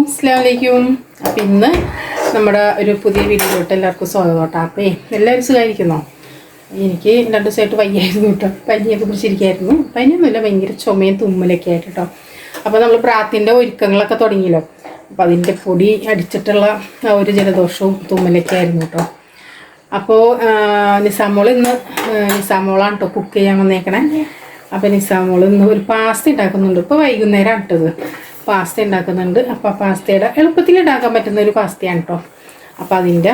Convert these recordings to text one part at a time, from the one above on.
അസ്ലാമലൈക്കും അപ്പം ഇന്ന് നമ്മുടെ ഒരു പുതിയ വീട്ടിലോട്ട് എല്ലാവർക്കും സ്വാഗതം അപ്പോൾ എല്ലാവരും സുഖമായിരിക്കുന്നോ എനിക്ക് രണ്ട് ദിവസമായിട്ട് വയ്യായിരുന്നു കേട്ടോ. പനിയൊക്കെ പിടിച്ചിരിക്കായിരുന്നു. പനിയൊന്നുമില്ല ഭയങ്കര ചുമയും തുമ്മലൊക്കെ ആയിട്ട് കേട്ടോ. അപ്പോൾ നമ്മൾ പ്രാത്തിന്റെ ഒരുക്കങ്ങളൊക്കെ തുടങ്ങിയല്ലോ. അപ്പോൾ അതിന്റെ പൊടി അടിച്ചിട്ടുള്ള ആ ഒരു ജലദോഷവും തുമ്മലൊക്കെ ആയിരുന്നു കേട്ടോ. അപ്പോൾ നിസാമോൾ ഇന്ന് നിസാമോളാണ് കേട്ടോ കുക്ക് ചെയ്യാൻ വന്നേക്കണേ. അപ്പോൾ നിസാമോൾ ഇന്ന് ഒരു പാസ്ത ഉണ്ടാക്കുന്നുണ്ട്. ഇപ്പോൾ വൈകുന്നേരം ഇട്ടത് പാസ്ത ഉണ്ടാക്കുന്നുണ്ട്. അപ്പോൾ പാസ്തയുടെ എളുപ്പത്തിൽ ഉണ്ടാക്കാൻ പറ്റുന്ന ഒരു പാസ്തയാണ് കേട്ടോ അപ്പോൾ അതിന്റെ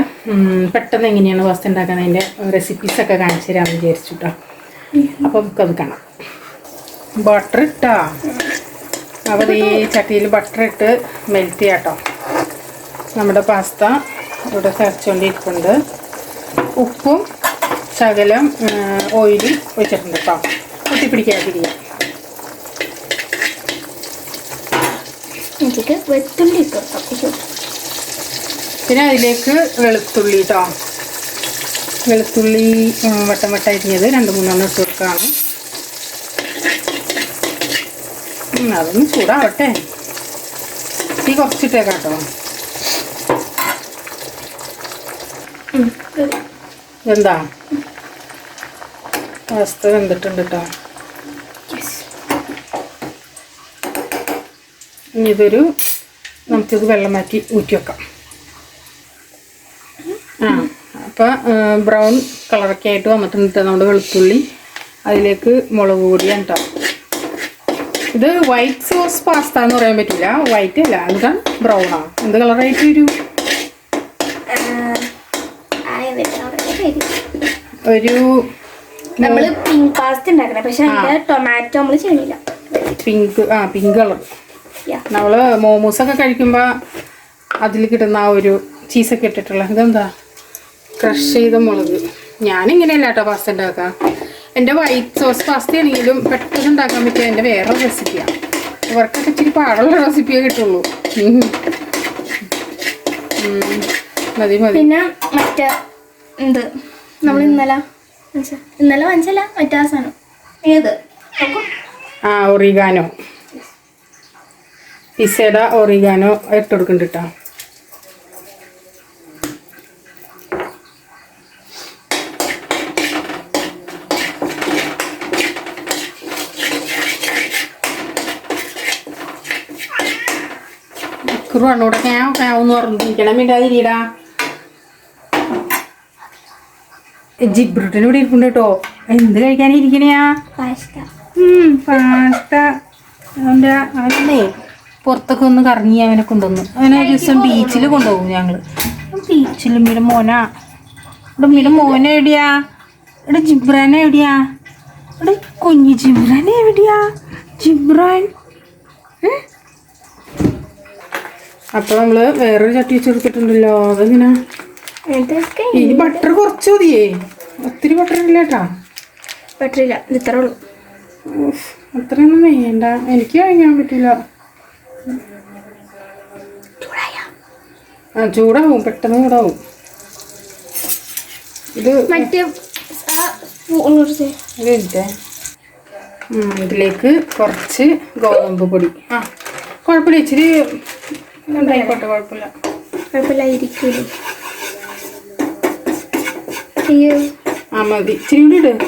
പെട്ടെന്ന് എങ്ങനെയാണ് പാസ്ത ഉണ്ടാക്കാൻ അതിന്റെ റെസിപ്പീസൊക്കെ കാണിച്ചു തരാമെന്ന് വിചാരിച്ചു കേട്ടോ അപ്പോൾ നമുക്കത് കാണാം. ബട്ടർ ഇട്ടാ. അപ്പോൾ ഈ ചട്ടിയിൽ ബട്ടർ ഇട്ട് മെൽറ്റ് ചെയ്യാം കേട്ടോ നമ്മുടെ പാസ്ത ഇവിടെ തിളച്ചുകൊണ്ടിരിക്കുന്നുണ്ട് ഉപ്പും ശകലം ഓയിൽ ഒഴിച്ചിട്ടുണ്ട് കേട്ടോ ഒട്ടിപ്പിടിക്കാതിരിക്കുക എന്നിട്ട് വെത്തുള്ളി ഇട്ട് കൊടുക്കാം. പിന്നെ അതിലേക്ക് വെളുത്തുള്ളി കേട്ടോ വെളുത്തുള്ളി വട്ടം വട്ടം അരിഞ്ഞത് രണ്ട് മൂന്നെണ്ണം ഇട്ട് കൊടുക്കുകയാണ് അതൊന്ന് ചൂടാവട്ടെ. തീ കുറച്ചിട്ടേക്കാം കേട്ടോ എന്താ അവസ്ഥ വെന്തിട്ടുണ്ട് കേട്ടോ ഇനി ഇതൊരു നമുക്കിത് വെള്ളം മാറ്റി ഊറ്റി വെക്കാം. ആ അപ്പോൾ ബ്രൗൺ കളറൊക്കെ ആയിട്ട് വന്നിട്ടുണ്ട് ട്ടോ നമ്മുടെ വെളുത്തുള്ളി. അതിലേക്ക് മുളക് പൊടിയാണ് കേട്ടോ ഇത് വൈറ്റ് സോസ് പാസ്ത എന്ന് പറയാൻ പറ്റില്ല വൈറ്റ് അല്ല എന്താ ആണ് എന്ത് കളറായിട്ട് ഒരു ഒരു നമ്മൾ പിങ്ക് പാസ്ത ഉണ്ടാക്കണേ പക്ഷെ ടൊമാറ്റോ നമ്മൾ ചെയ്യണില്ല പിങ്ക് ആ പിങ്ക് കളർ. നമ്മൾ മോമോസൊക്കെ കഴിക്കുമ്പോൾ അതിൽ കിട്ടുന്ന ആ ഒരു ചീസൊക്കെ ഇട്ടിട്ടുള്ള ഇതെന്താ? ക്രഷ് ചെയ്ത മുളക്. ഞാനിങ്ങനെയല്ല കേട്ടോ പാസ്ത ഉണ്ടാക്കാം എന്റെ വൈറ്റ് സോസ് പാസ്ത ആണെങ്കിലും പെട്ടെന്ന് ഉണ്ടാക്കാൻ പറ്റിയ എന്റെ വേറെ റെസിപ്പിയാണ് ഇവർക്കൊക്കെ ഇച്ചിരി പാടുള്ള റെസിപ്പിയേ കിട്ടുള്ളൂ. മതി മതി. പിന്നെ മറ്റേ എന്ത്? നമ്മൾ ഇന്നലെ ഇന്നലെ വാങ്ങിച്ചല്ല? മറ്റേ സാധനം. ഏത്? ആ ഒറിഗാനോ പിസയുടെ ഒറിഗാനോ ഇട്ട് കൊടുക്കുന്നുണ്ട് കേട്ടോ കുറുവാണ് ഇവിടെ ക്യാവ് ക്യാവെന്ന് പറഞ്ഞിരിക്കണം മിണ്ടാതിരിടാ ജിബ്രുട്ടിന് ഇവിടെ ഇരിക്കുന്നുണ്ട് കേട്ടോ എന്ത് കഴിക്കാനിരിക്കണയാ? പാസ്ത. പാസ്ത. അവന്റെ അവനെ പുറത്തൊക്കെ ഒന്ന് കറങ്ങി അവനെ കൊണ്ടുവന്നു. അവനെ ഒരു ദിവസം ബീച്ചിൽ കൊണ്ടുപോകും ഞങ്ങൾ ബീച്ചിൽ മീര മോനാ. ഇവിടെ മീര മോനെ എവിടെയാ? ഇവിടെ ജിബ്രാൻ എവിടെയാ? ഇവിടെ കുഞ്ഞു ജിബ്രാൻ എവിടെയാ? ജിബ്രാൻ. ഏ? അപ്പൊ നമ്മൾ വേറൊരു ചട്ടി വെച്ച് കൊടുത്തിട്ടുണ്ടല്ലോ. അതെങ്ങനെ? ഈ ബട്ടർ കുറച്ച് മതിയേ. ഒത്തിരി ബട്ടർ ഇല്ല കേട്ടാ. പറ്റില്ല ഇത്ര ഇത്രേ ഉള്ളൂ. അത്രയൊന്നും വേണ്ട. എനിക്ക് കഴിക്കാൻ പറ്റില്ല. ആ ചൂടാവും പെട്ടെന്ന് ചൂടാവും. ഇത് മറ്റേ ഇതിലേക്ക് കുറച്ച് ഗോതമ്പ് പൊടി. ആ. കുഴപ്പമില്ല ഇച്ചിരി ഉണ്ടായിക്കോട്ടെ കുഴപ്പമില്ല. കുഴപ്പമില്ലായിരിക്കൂലേ. അയ്യോ. ആ മതി. ഇച്ചിരി കൂടി ഇട്.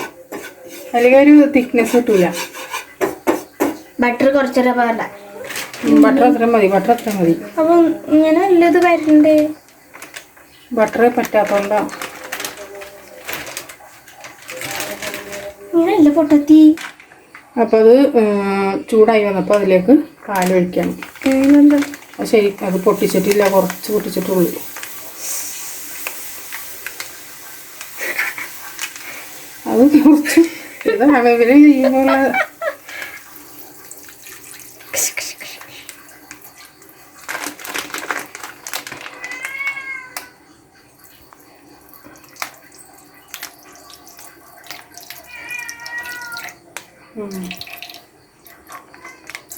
അല്ലെങ്കിൽ ഒരു തിക്നെസ് കിട്ടൂല. ബട്ടർ കുറച്ചേരം വേണ്ട ബട്ടർ അത്ര മതി ബട്ടർ അത്ര മതി. അപ്പം ഇങ്ങനെ നല്ലത് വരണ്ടേ? ബട്ടർ പറ്റാത്തോണ്ടാ ഇങ്ങനല്ല പൊട്ടത്തി? അപ്പോൾ അത് ചൂടായി വന്നപ്പോൾ അതിലേക്ക് പാലൊഴിക്കണം. ശരി അത് പൊട്ടിച്ചിട്ടില്ല കുറച്ച് പൊട്ടിച്ചിട്ടുള്ളൂ. അത് കുറച്ച് ഇത് അളവിൽ ചെയ്യുമ്പോൾ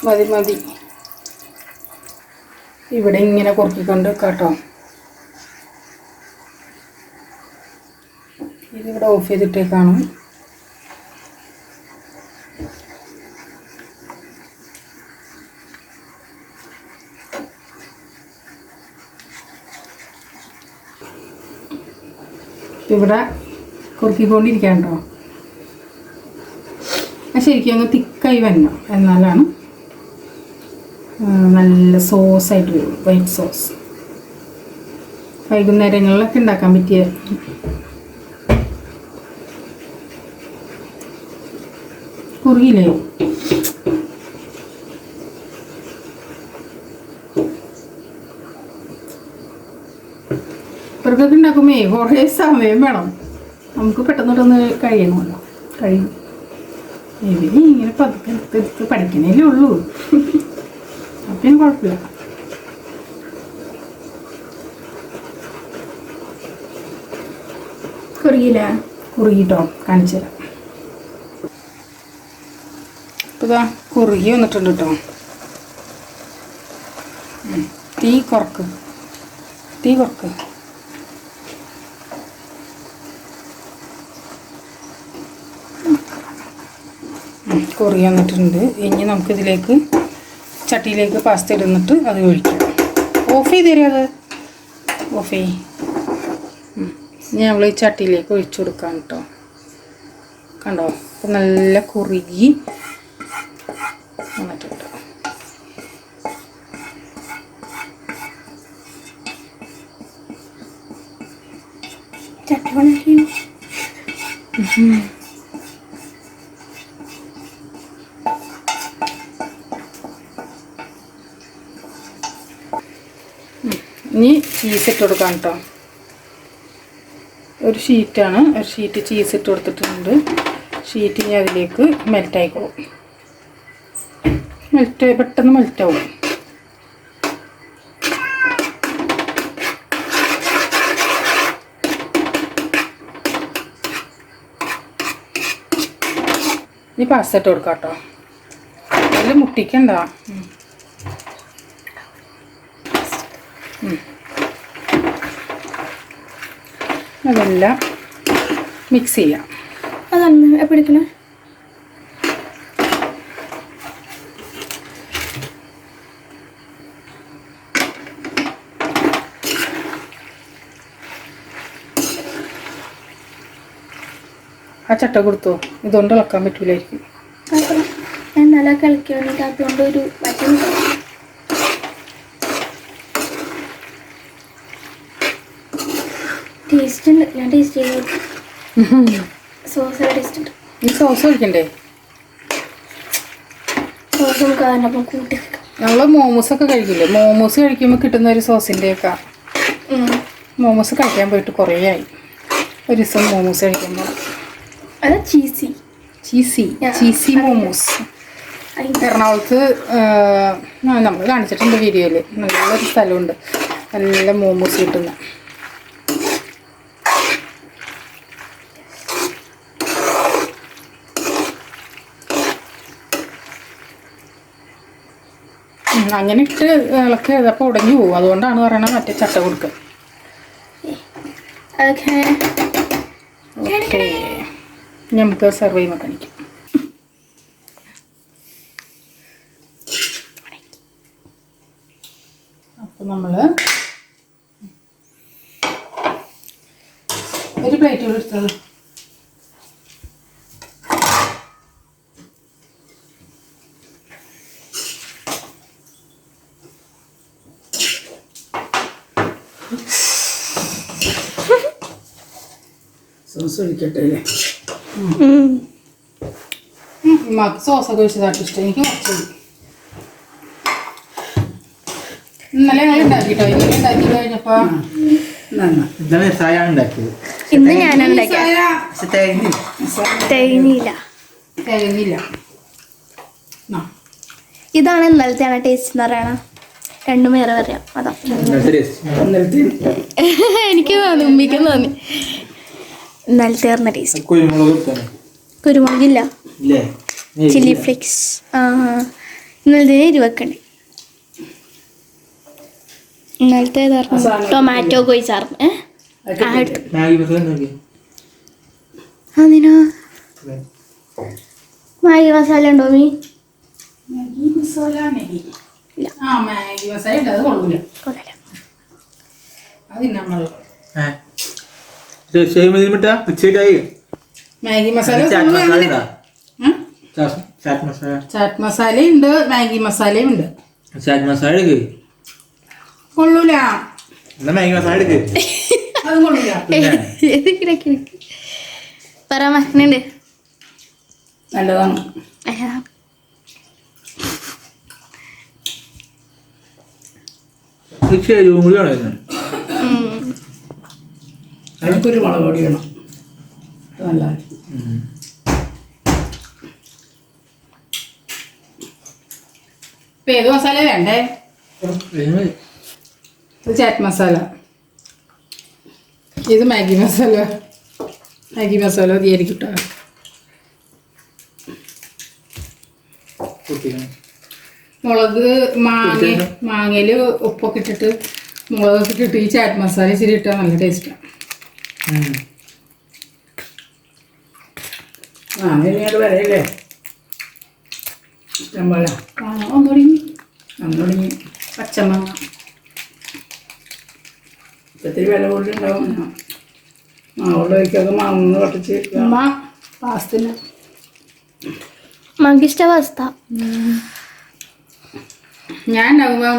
മതി മതി. ഇവിടെ ഇങ്ങനെ കുറുക്കിക്കൊണ്ട് കേട്ടോ ഇതിവിടെ ഓഫ് ചെയ്തിട്ടേക്കാണ്. ഇവിടെ കൊറുക്കിക്കൊണ്ടിരിക്കാം കേട്ടോ ശരിക്കും അങ്ങ് തിക്കായി വരണം. എന്നാലാണ് സോസായിട്ട് വരും വൈറ്റ് സോസ്. വൈകുന്നേരങ്ങളിലൊക്കെ ഉണ്ടാക്കാൻ പറ്റിയ കുറുകില്ലേ? ഇവർക്കൊക്കെ ഉണ്ടാക്കുമ്പേ കുറേ സമയം വേണം. നമുക്ക് പെട്ടെന്നോട്ടൊന്ന് കഴിയണമല്ലോ. കഴിയും ഇവർ ഇങ്ങനെ പതുക്കെ എടുത്ത് പഠിക്കണേലേ ഉള്ളൂ. അപ്പം കുഴപ്പമില്ല കുറുകിയില്ല? കുറുകിട്ടോ? കാണിച്ചു തരാം. ഇപ്പം ഇതാ കുറുകി വന്നിട്ടുണ്ട് കേട്ടോ തീ കുറക്ക്. തീ കുറക്ക്. ഉം, കുറുകി വന്നിട്ടുണ്ട്. ഇനി നമുക്കിതിലേക്ക് ചട്ടിയിലേക്ക് പാസ്ത ഇടുന്നിട്ട് അത് ഒഴിക്കാം. ഓഫ് ചെയ്ത് തരിക അത് ഓഫ് ചെയ്. ഇനി നമ്മൾ ഈ ചട്ടിയിലേക്ക് ഒഴിച്ചു കൊടുക്കാം കേട്ടോ. കണ്ടോ? അപ്പം നല്ല കുറുകി വന്നിട്ടുണ്ട്. ചട്ടി പണിക്ക് ഇനി ചീസ് ഇട്ട് കൊടുക്കാം കേട്ടോ ഒരു ഷീറ്റാണ് ഒരു ഷീറ്റ് ചീസ് ഇട്ട് കൊടുത്തിട്ടുണ്ട്. ഷീറ്റ് ഇനി അതിലേക്ക് മെൽറ്റായിക്കോളും മെൽറ്റ് പെട്ടെന്ന് മെൽറ്റാവും ഇനി പാസ്ത ഇട്ട് കൊടുക്കാം കേട്ടോ അതിൽ മുട്ടിക്കണ്ട ഉം. അതെല്ലാം മിക്സ് ചെയ്യാം. അതാണ് എപ്പോൾ എടുക്കണേ? ആ ചട്ട കൊടുത്തോ? ഇതുകൊണ്ട് ഇളക്കാൻ പറ്റൂലായിരിക്കും. നല്ല കളിക്കാൻ വേണ്ടിയിട്ട് അതുകൊണ്ട് ഒരു ബട്ടൺ ടേസ്റ്റ് ഉണ്ട്. ഞാൻ ടേസ്റ്റ് ചെയ്തു സോസ് ടേസ്റ്റ് ഉണ്ട്. ഈ സോസ് ഒഴിക്കണ്ടേ? സോസ് നമുക്ക് അതിനൊപ്പം കൂട്ടി വെക്കാം. നമ്മൾ മോമോസ് ഒക്കെ കഴിക്കില്ലേ? മോമോസ് കഴിക്കുമ്പോൾ കിട്ടുന്ന ഒരു സോസിന്റെയൊക്കെ ഒക്കെ. മോമോസ് കഴിക്കാൻ പോയിട്ട് കുറേ ആയി. ഒരു ദിവസം മോമോസ് കഴിക്കുമ്പോൾ അത് ചീസി ചീസി. ചീസി മോമോസ് എറണാകുളത്ത് നമ്മൾ കാണിച്ചിട്ടുണ്ട് വീഡിയോയിൽ നല്ലൊരു സ്ഥലമുണ്ട്. നല്ല മോമോസ് കിട്ടുന്ന. അങ്ങനെ ഇട്ട് ഇളക്കി ഇതപ്പോൾ ഉടഞ്ഞു പോകും. അതുകൊണ്ടാണ് പറയണത് മറ്റേ ചട്ട കൊടുക്കുക ഓക്കെ നമുക്ക് സെർവ് ചെയ്യുമ്പോൾ കാണിക്കാം അപ്പം നമ്മൾ ഒരു പ്ലേറ്റ് കൂടെ എടുത്തത് സോസ് ഒഴിക്കട്ടെ അല്ലേ? ഉമ്മാക്ക് സോസൊക്കെ ഒഴിച്ചതായിട്ട് ഇഷ്ടം. എനിക്ക് കുറച്ച് മതി. ഇന്നലെ ഞങ്ങൾ ഉണ്ടാക്കിട്ടോ? ഇന്നലെ ഉണ്ടാക്കി കഴിഞ്ഞപ്പോ? ഇതാണ് സായ ഉണ്ടാക്കിയത്. ഇന്ന് ഞാൻ തേങ്ങയില്ല. ഇതാണ് ഇന്നലത്തെ ടേസ്റ്റ് എന്ന് പറയണ. രണ്ടും വേറെ പറയാം അതാ. എനിക്ക് തോന്നി ഉമ്മിക്കും തോന്നി. ഇന്നലത്തെ പറഞ്ഞ ടേസ്റ്റ് കുരുമുളക് കുരുമുളകില്ല. Chilli flakes. ആ. ഇന്നലത്തെ ഇരുവക്കണ്ട് ഇന്നലത്തെ ടൊമാറ്റോ കൊയ്ച്ചാർന്ന് ഏ? ആ എടുത്തു മാഗി മസാല അതിനാ ഉണ്ടോ മീ മാഗി മസാല മാഗി. ആ മാഗി മസാല അത് കൊള്ളൂല. കൊള്ളാല. അത് നമ്മൾ മിട്ട ഉച്ചയായി മാഗി മസാല ചാറ്റ് full മസാല അങ്ങനെ- ഇടാ ഉം? ചാറ്റ് മസാല. ചാറ്റ് മസാലയും ഉണ്ട് മാഗി മസാലയും ഉണ്ട്. ചാറ്റ് മസാല എടുക്ക്. കൊള്ളൂല. എന്നാ മാഗി മസാല എടുക്ക്. അതും കൊള്ളൂല. പറ മക്കനുണ്ട് നല്ലതാണ്. ഉച്ച എരിവും എനിക്കൊരു മുളക് പൊടി വേണം നല്ല ഇപ്പൊ ഏത് മസാല വേണ്ടേ? ഇത് ചാറ്റ് മസാല. ഇത് മാഗി മസാല. മാഗി മസാല മതിയായിരിക്കും കേട്ടോ മുളക് മാങ്ങ മാങ്ങയിൽ ഉപ്പൊക്കെ ഇട്ടിട്ട് മുളകൊക്കെ ഇട്ടിട്ട് ഈ ചാറ്റ് മസാല ഇച്ചിരി ഇട്ടാൽ നല്ല ടേസ്റ്റാണ് ആ ഇനിയോട് വരയില്ലേ? ഇഷ്ടംപോലെ ആ ഒന്നുടങ്ങി ഒന്നുടങ്ങി പച്ചമാങ്ങ ഇപ്പത്തിരി വില കൂടുതലുണ്ടാവും. ഉള്ളവർക്കൊക്കെ മാങ്ങ പൊട്ടിച്ച് അമ്മ പാസ്തിന് ഇഷ്ട ഞാൻ ഉണ്ടാകുമ്പോൾ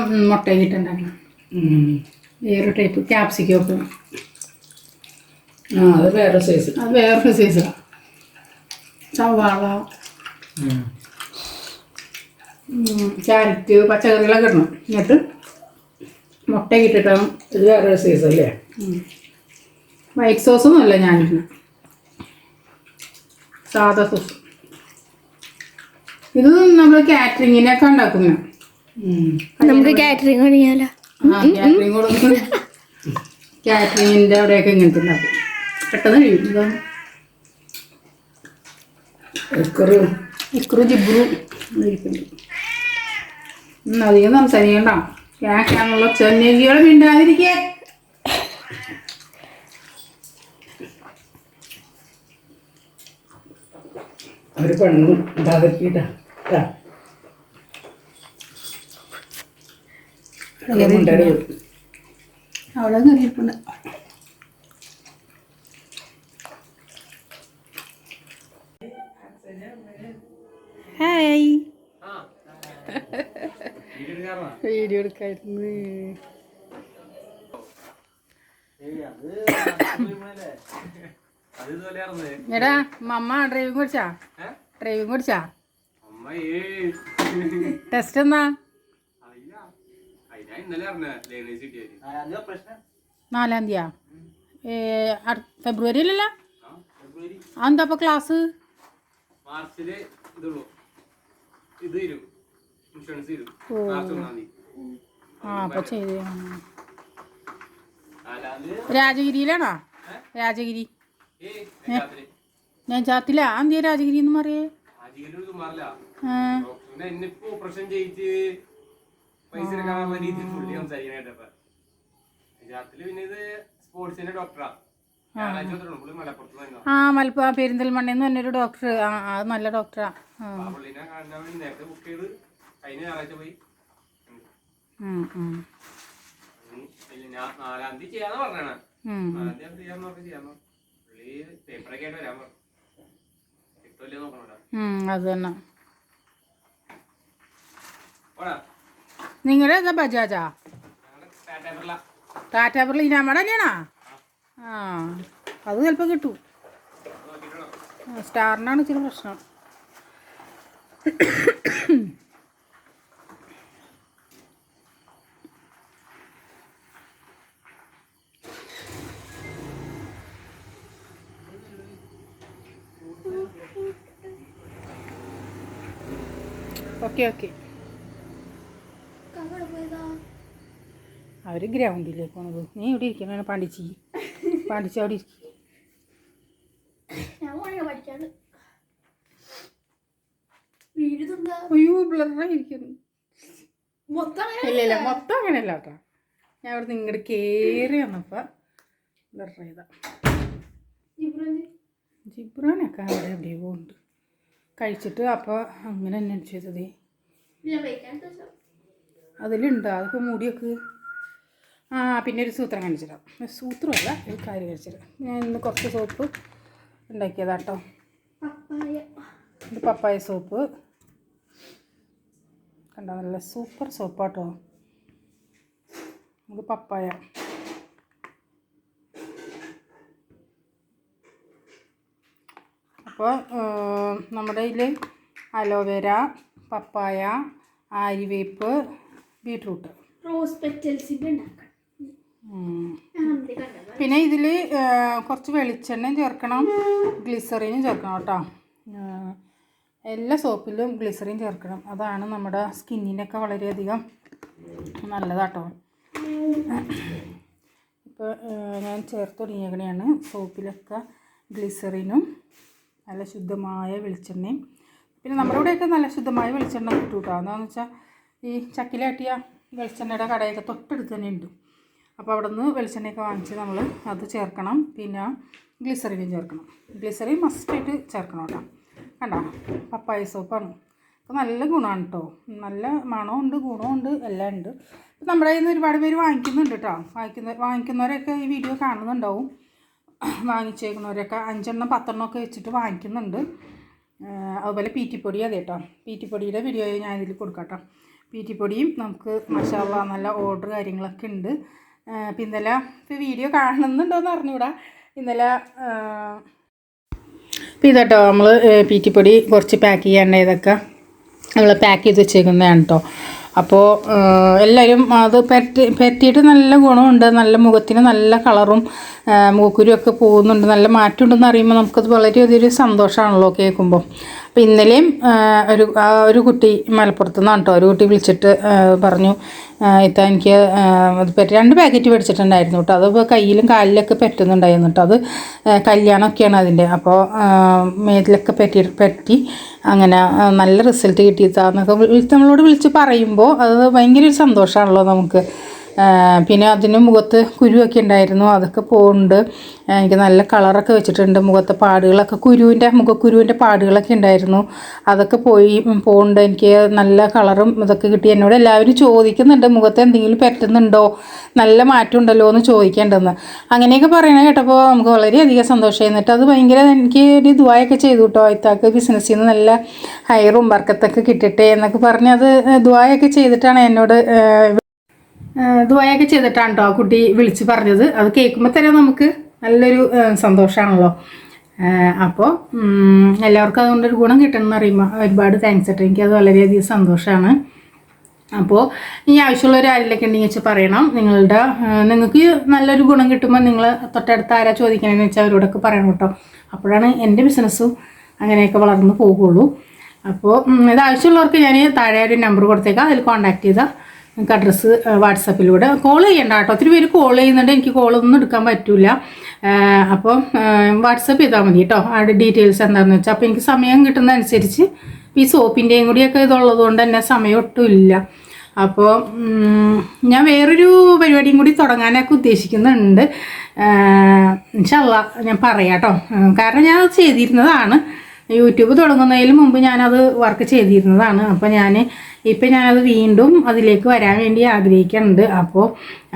ഇട്ടുണ്ടാക്കണം വേറൊരു ടൈപ്പ് ക്യാപ്സിക്കം ഒക്കെ. ആ അത് വേറെ സൈസ് അത് വേറെ സൈസാണ് സവാള. ക്യാരറ്റ് പച്ചക്കറികളൊക്കെ ഇടണം. എന്നിട്ട് മുട്ട ഇട്ടിട്ടാണ് ഇത് വേറെ സൈസ് അല്ലേ? വൈറ്റ് സോസൊന്നും അല്ല ഞാനിടുന്നത് സാധാ സോസ് ഇത് നമ്മൾ കാറ്ററിങ്ങിനൊക്കെ ഉണ്ടാക്കുന്ന. നമുക്ക് കാറ്ററിങ് കാറ്ററിംഗ് കാറ്ററിങ്ങിന്റെ അവിടെയൊക്കെ ഇങ്ങനത്തെ ഉണ്ടാക്കും. പെട്ടെന്ന് കഴിയും ജിബ്രു ഉം, അധികം സംസാരിക്കണ്ട. കേൾക്കാനുള്ള ചെന്നൈകൾ മിണ്ടാതിരിക്കേ. ഒരു പെണ്ണും ഉണ്ടാക്കിട്ടാ അവിടെ കയറിയിട്ടുണ്ട് വീഡിയോ എടുക്കായിരുന്നു. എടാ മമ്മ ഡ്രൈവിംഗ് കുടിച്ചാ ഡ്രൈവിംഗ് കുടിച്ചാ ടെസ്റ്റ് എന്നാ? നാലാം തീയതിയാ. ഫെബ്രുവരി ഫെബ്രുവരിയിലല്ല അതെന്താ അപ്പൊ ക്ലാസ് മാർച്ചിൽ ഇതുള്ളൂ. ഇത് തരും. ഇൻഷുറൻസ് തരും. ഓ. മാർച്ച് ഒന്നാം തീയതി. ആ അപ്പൊ ചെയ്ത് രാജഗിരിയിലാണോ? രാജഗിരി. ഞാൻ ചാത്തില്ല. എന്തിയ രാജഗിരി എന്ന് പറയേ? ആ, മലപ്പ പെരിന്തൽമണ്ണ എന്ന് പറഞ്ഞൊരു പെരിന്തൽമണ്ണയിൽ നിന്ന് തന്നെ ഒരു ഡോക്ടർ. ആ ആ, അത് നല്ല ഡോക്ടറാ. ആ. ഞാൻ നാലാം തീയതി ചെയ്യാന്ന് പറഞ്ഞാണ്. ഉം. നാലാം തീയതി ചെയ്യാന്ന് പറഞ്ഞ് ചെയ്യാന്ന് പറഞ്ഞു. പുള്ളി പേപ്പറൊക്കെ ആയിട്ട് വരാൻ പറഞ്ഞു. കിട്ടുമല്ലേ നോക്കണോടാ ഉം, അത് തന്നെ. ഓടാ നിങ്ങളുടെ എന്താ ബജാജാ? ടാറ്റാ ബിർള നമ്മുടെ തന്നെയാണോ? ആ. അത് ചിലപ്പോൾ കിട്ടും. സ്റ്റാറിനാണ് ഇച്ചിരി പ്രശ്നം. Okay okay. അവർ ഗ്രൗണ്ടിലേക്ക് പോണത്. നീ ഇവിടെ ഇരിക്കണ പാണ്ടിച്ചി. പാണ്ടിച്ചി അവിടെ ഇരിക്കും. അയ്യോ ബ്ലറായിരിക്കുന്നു മൊത്തം ഇല്ല ഇല്ല മൊത്തം അങ്ങനെയല്ല കേട്ടോ. ഞാൻ അവിടെ ഇങ്ങോട്ട് കയറി വന്നപ്പോൾ ബ്ലർ ചെയ്ത ജിബ്രാനൊക്കെ അവിടെ എവിടെയോ ഉണ്ട്. കഴിച്ചിട്ട് അപ്പോൾ അങ്ങനെ തന്നെ ചെയ്തത്. അതിലുണ്ട്? അതൊക്കെ മുടിയൊക്കെ ആ പിന്നെ ഒരു സൂത്രം കാണിച്ചിടാം സൂത്രമല്ല ഒരു കാര്യം കാണിച്ചിടാം ഞാൻ ഇന്ന് കുറച്ച് സോപ്പ് ഉണ്ടാക്കിയതാട്ടോ. ഇത് പപ്പായ സോപ്പ്. കണ്ടോ നല്ല സൂപ്പർ സോപ്പാട്ടോ. ഇത് പപ്പായ. അപ്പോൾ നമ്മുടെ ഇതിൽ അലോവേര പപ്പായ ആരിവേപ്പ് ബീട്രൂട്ട്. റോസ് ഉണ്ടാക്കണം? പിന്നെ ഇതിൽ കുറച്ച് വെളിച്ചെണ്ണയും ചേർക്കണം. ഗ്ലിസറിനും ചേർക്കണം കേട്ടോ. എല്ലാ സോപ്പിലും ഗ്ലിസറിൻ ചേർക്കണം. അതാണ് നമ്മുടെ സ്കിന്നിനൊക്കെ വളരെയധികം നല്ലതാട്ടോ. ഇപ്പോൾ ഞാൻ ചേർത്ത് തുടങ്ങിയേക്കണെയാണ്. സോപ്പിലൊക്കെ ഗ്ലിസറിനും നല്ല ശുദ്ധമായ വെളിച്ചെണ്ണയും. പിന്നെ നമ്മുടെ ഇവിടെയൊക്കെ നല്ല ശുദ്ധമായ വെളിച്ചെണ്ണ കിട്ടും കേട്ടോ എന്താണെന്ന് വെച്ചാൽ ഈ ചക്കിലാട്ടിയ വെളിച്ചെണ്ണയുടെ കടയൊക്കെ തൊട്ടടുത്ത് തന്നെ ഉണ്ട് അപ്പോൾ അവിടെ നിന്ന് വെളിച്ചെണ്ണയൊക്കെ വാങ്ങിച്ച് നമ്മൾ അത് ചേർക്കണം. പിന്നെ ഗ്ലിസറിനും ചേർക്കണം. ഗ്ലിസറിൻ മസ്റ്റായിട്ട് ചേർക്കണം കേട്ടോ. കണ്ടോ? പപ്പായ സോപ്പാണ്. അപ്പോൾ നല്ല ഗുണമാണ് കേട്ടോ നല്ല മണമുണ്ട് ഗുണമുണ്ട് എല്ലാം ഉണ്ട്. നമ്മുടെ കയ്യിൽ നിന്ന് ഒരുപാട് പേര് വാങ്ങിക്കുന്നുണ്ട് കേട്ടോ വാങ്ങിക്കുന്ന വാങ്ങിക്കുന്നവരൊക്കെ ഈ വീഡിയോ കാണുന്നുണ്ടാവും. വാങ്ങിച്ചേക്കുന്നവരൊക്കെ അഞ്ചെണ്ണം പത്തെണ്ണം ഒക്കെ വെച്ചിട്ട് വാങ്ങിക്കുന്നുണ്ട്. അതുപോലെ പീറ്റിപ്പൊടി അതെ കേട്ടോ പീറ്റിപ്പൊടിയുടെ വീഡിയോ ഞാൻ ഇതിൽ കൊടുക്കാം കേട്ടോ പീറ്റിപ്പൊടിയും നമുക്ക് മഷാവ നല്ല ഓർഡർ കാര്യങ്ങളൊക്കെ ഉണ്ട്. അപ്പം ഇന്നലെ വീഡിയോ കാണുന്നുണ്ടോയെന്ന് അറിഞ്ഞൂടാ. ഇന്നലെ ആഹ് അപ്പോൾ ഇതാട്ടോ നമ്മൾ പീറ്റിപ്പൊടി കുറച്ച് പാക്ക് ചെയ്യേണ്ട ഇതൊക്കെ നമ്മൾ പാക്ക് ചെയ്ത് വെച്ചേക്കുന്നതാണ് കേട്ടോ അപ്പോൾ എല്ലാവരും അത് പെരട്ടി പെരട്ടിയിട്ട് നല്ല ഗുണമുണ്ട്. നല്ല മുഖത്തിന് നല്ല കളറും മൂക്കുരും ഒക്കെ പോകുന്നുണ്ട്. നല്ല മാറ്റമുണ്ടെന്ന് അറിയുമ്പോൾ നമുക്കത് വളരെയധികം സന്തോഷമാണല്ലോ കേൾക്കുമ്പോൾ അപ്പോൾ ഇന്നലെയും ഒരു ഒരു കുട്ടി മലപ്പുറത്ത് നിന്നാണ് കേട്ടോ. ഒരു കുട്ടി വിളിച്ചിട്ട് പറഞ്ഞു ഇത്ത എനിക്ക് അത് പറ്റി രണ്ട് പാക്കറ്റ് മേടിച്ചിട്ടുണ്ടായിരുന്നു കേട്ടോ. അതിപ്പോൾ കയ്യിലും കാലിലൊക്കെ പറ്റുന്നുണ്ടായിരുന്നു കേട്ടോ. അത് കല്യാണമൊക്കെയാണ് അതിന്റെ അപ്പോൾ മേതിലൊക്കെ പറ്റി പറ്റി അങ്ങനെ നല്ല റിസൾട്ട് കിട്ടിയതാന്നൊക്കെ വിളി- നമ്മളോട് വിളിച്ച് പറയുമ്പോൾ അത് ഭയങ്കര ഒരു സന്തോഷമാണല്ലോ നമുക്ക്. പിന്നെ അതിന് മുഖത്ത് കുരുവൊക്കെ ഉണ്ടായിരുന്നു അതൊക്കെ പോകുന്നുണ്ട് എനിക്ക് നല്ല കളറൊക്കെ വെച്ചിട്ടുണ്ട് മുഖത്തെ പാടുകളൊക്കെ. കുരുവിന്റെ മുഖക്കുരുവിന്റെ പാടുകളൊക്കെ ഉണ്ടായിരുന്നു. അതൊക്കെ പോയി പോകുന്നുണ്ട് എനിക്ക് നല്ല കളറും ഇതൊക്കെ കിട്ടി. എന്നോട് എല്ലാവരും ചോദിക്കുന്നുണ്ട് മുഖത്ത് എന്തെങ്കിലും പറ്റുന്നുണ്ടോ? നല്ല മാറ്റം ഉണ്ടല്ലോ എന്ന് ചോദിക്കേണ്ടെന്ന്. അങ്ങനെയൊക്കെ പറയണ കേട്ടപ്പോൾ നമുക്ക് വളരെയധികം സന്തോഷമായി. എന്നിട്ട് അത് ഭയങ്കര എനിക്ക് ഒരു ഇതുവായൊക്കെ ചെയ്തു കേട്ടോ. ഇത്താക്ക് ബിസിനസ്സിൽ നിന്ന് നല്ല ഹയറും വർക്കത്തൊക്കെ കിട്ടട്ടെ എന്നൊക്കെ പറഞ്ഞ് അത് ദുബായൊക്കെ ചെയ്തിട്ടാണ് എന്നോട് ദുബായൊക്കെ ചെയ്തിട്ടാണ് കേട്ടോ ആ കുട്ടി വിളിച്ച് പറഞ്ഞത്. അത് കേൾക്കുമ്പോൾ തന്നെ നമുക്ക് നല്ലൊരു സന്തോഷമാണല്ലോ അപ്പോൾ എല്ലാവർക്കും അതുകൊണ്ടൊരു ഗുണം കിട്ടണമെന്ന് പറയുമ്പോൾ ഒരുപാട് താങ്ക്സ് കേട്ടോ അത് വളരെയധികം സന്തോഷമാണ് അപ്പോൾ ഈ ആവശ്യമുള്ളവർ ആരിലൊക്കെ ഉണ്ടെങ്കിൽ വെച്ച് പറയണം. നിങ്ങളുടെ നിങ്ങൾക്ക് നല്ലൊരു ഗുണം കിട്ടുമ്പോൾ നിങ്ങൾ തൊട്ടടുത്ത് ആരാ ചോദിക്കണമെന്ന് വെച്ചാൽ അവരോടൊക്കെ പറയണം കേട്ടോ. അപ്പോഴാണ് എന്റെ ബിസിനസ്സും അങ്ങനെയൊക്കെ വളർന്നു പോകുള്ളൂ. അപ്പോൾ ഇത് ആവശ്യമുള്ളവർക്ക് ഞാൻ താഴെ ഒരു നമ്പർ കൊടുത്തേക്കാം. അതിൽ കോൺടാക്ട് ചെയ്താൽ നിങ്ങൾക്ക് അഡ്രസ്സ് വാട്സപ്പിലൂടെ കോൾ ചെയ്യണ്ട കേട്ടോ. ഒത്തിരി പേര് കോൾ ചെയ്യുന്നുണ്ട്. എനിക്ക് കോളൊന്നും എടുക്കാൻ പറ്റില്ല അപ്പോൾ വാട്സപ്പ് ചെയ്താൽ മതി കേട്ടോ. അവിടെ ഡീറ്റെയിൽസ് എന്താണെന്ന് വെച്ചാൽ അപ്പോൾ എനിക്ക് സമയം കിട്ടുന്നതനുസരിച്ച് ഈ സോപ്പിന്റെയും കൂടിയൊക്കെ ഇതുള്ളത് കൊണ്ട് തന്നെ സമയം ഒട്ടുമില്ല അപ്പോൾ ഞാൻ വേറൊരു പരിപാടിയും കൂടി തുടങ്ങാനൊക്കെ ഉദ്ദേശിക്കുന്നുണ്ട്. ഇൻഷല്ല ഞാൻ പറയാം കേട്ടോ. കാരണം ഞാൻ ചെയ്തിരുന്നതാണ്. യൂട്യൂബ് തുടങ്ങുന്നതിന് മുമ്പ് ഞാനത് വർക്ക് ചെയ്തിരുന്നതാണ്. അപ്പോൾ ഞാൻ ഇപ്പം ഞാനത് വീണ്ടും അതിലേക്ക് വരാൻ വേണ്ടി ആഗ്രഹിക്കുന്നുണ്ട് അപ്പോൾ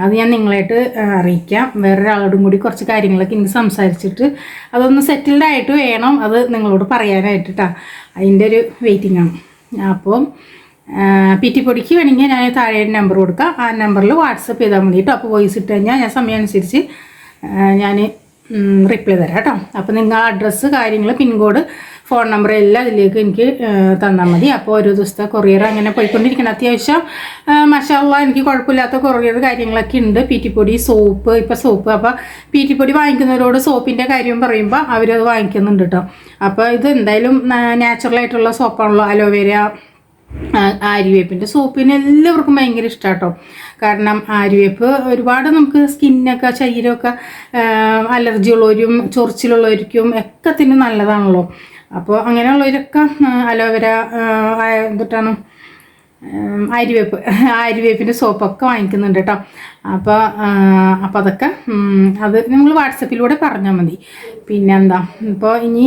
അത് ഞാൻ നിങ്ങളായിട്ട് അറിയിക്കാം. വേറൊരാളോടും കൂടി കുറച്ച് കാര്യങ്ങളൊക്കെ എനിക്ക് സംസാരിച്ചിട്ട് അതൊന്ന് സെറ്റിൽഡ് ആയിട്ട് വേണം അത് നിങ്ങളോട് പറയാനായിട്ട്. അതിന്റെ ഒരു വെയിറ്റിംഗ് ആണ്. അപ്പോൾ പിറ്റിപ്പൊടിക്ക് വേണമെങ്കിൽ ഞാൻ താഴെ നമ്പർ കൊടുക്കാം. ആ നമ്പറിൽ വാട്സപ്പ് ചെയ്താൽ മതി കേട്ടോ. അപ്പോൾ വോയിസ് ഇട്ട് കഴിഞ്ഞാൽ ഞാൻ സമയം അനുസരിച്ച് ഞാൻ റിപ്ലൈ തരാം കേട്ടോ. അപ്പോൾ നിങ്ങൾ അഡ്രസ്സ് കാര്യങ്ങൾ പിൻകോഡ് ഫോൺ നമ്പർ എല്ലാം ഇതിലേക്ക് എനിക്ക് തന്നാൽ മതി. അപ്പോൾ ഒരു ദിവസത്തെ കൊറിയർ അങ്ങനെ പോയിക്കൊണ്ടിരിക്കണം അത്യാവശ്യം മഷാള്ള എനിക്ക് കുഴപ്പമില്ലാത്ത കൊറിയർ കാര്യങ്ങളൊക്കെ ഉണ്ട്. പീറ്റിപ്പൊടി സോപ്പ് ഇപ്പോൾ സോപ്പ് അപ്പോൾ പീറ്റിപ്പൊടി വാങ്ങിക്കുന്നവരോട് സോപ്പിന്റെ കാര്യം പറയുമ്പോൾ അവരത് വാങ്ങിക്കുന്നുണ്ട് കേട്ടോ അപ്പോൾ ഇത് എന്തായാലും നാച്ചുറലായിട്ടുള്ള സോപ്പാണല്ലോ. അലോവേര ആര്യവേപ്പിന്റെ സോപ്പിന് എല്ലാവർക്കും ഭയങ്കര ഇഷ്ടമാട്ടോ കാരണം ആര്യവേപ്പ് ഒരുപാട് നമുക്ക് സ്കിന്നൊക്കെ ശരീരമൊക്കെ അലർജി ഉള്ളവരും ചൊറിച്ചിലുള്ളവർക്കും ഒക്കെ തന്നെ നല്ലതാണല്ലോ. അപ്പോൾ അങ്ങനെയുള്ളവരൊക്കെ അലോവേര എന്തിട്ടാണ് ആര്യവേപ്പ് ആര്യവേപ്പിന്റെ സോപ്പൊക്കെ വാങ്ങിക്കുന്നുണ്ട് കേട്ടോ അപ്പോൾ അപ്പോൾ അതൊക്കെ അത് നിങ്ങൾ വാട്സപ്പിലൂടെ പറഞ്ഞാൽ മതി. പിന്നെ എന്താ ഇപ്പോൾ ഇനി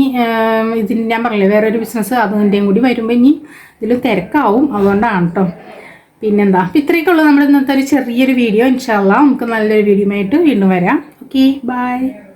ഇതിൽ ഞാൻ പറഞ്ഞില്ലേ വേറൊരു ബിസിനസ് അതിന്റെയും കൂടി വരുമ്പോൾ ഇനി ഇതിൽ തിരക്കാവും അതുകൊണ്ടാണ് കേട്ടോ പിന്നെന്താ അപ്പം ഇത്രയൊക്കെ ഉള്ളൂ നമ്മുടെ ഇന്നത്തെ ഒരു ചെറിയൊരു വീഡിയോ. ഇൻഷാല്ല നമുക്ക് നല്ലൊരു വീഡിയോ ആയിട്ട് വീണ്ടും വരാം. Okay bye.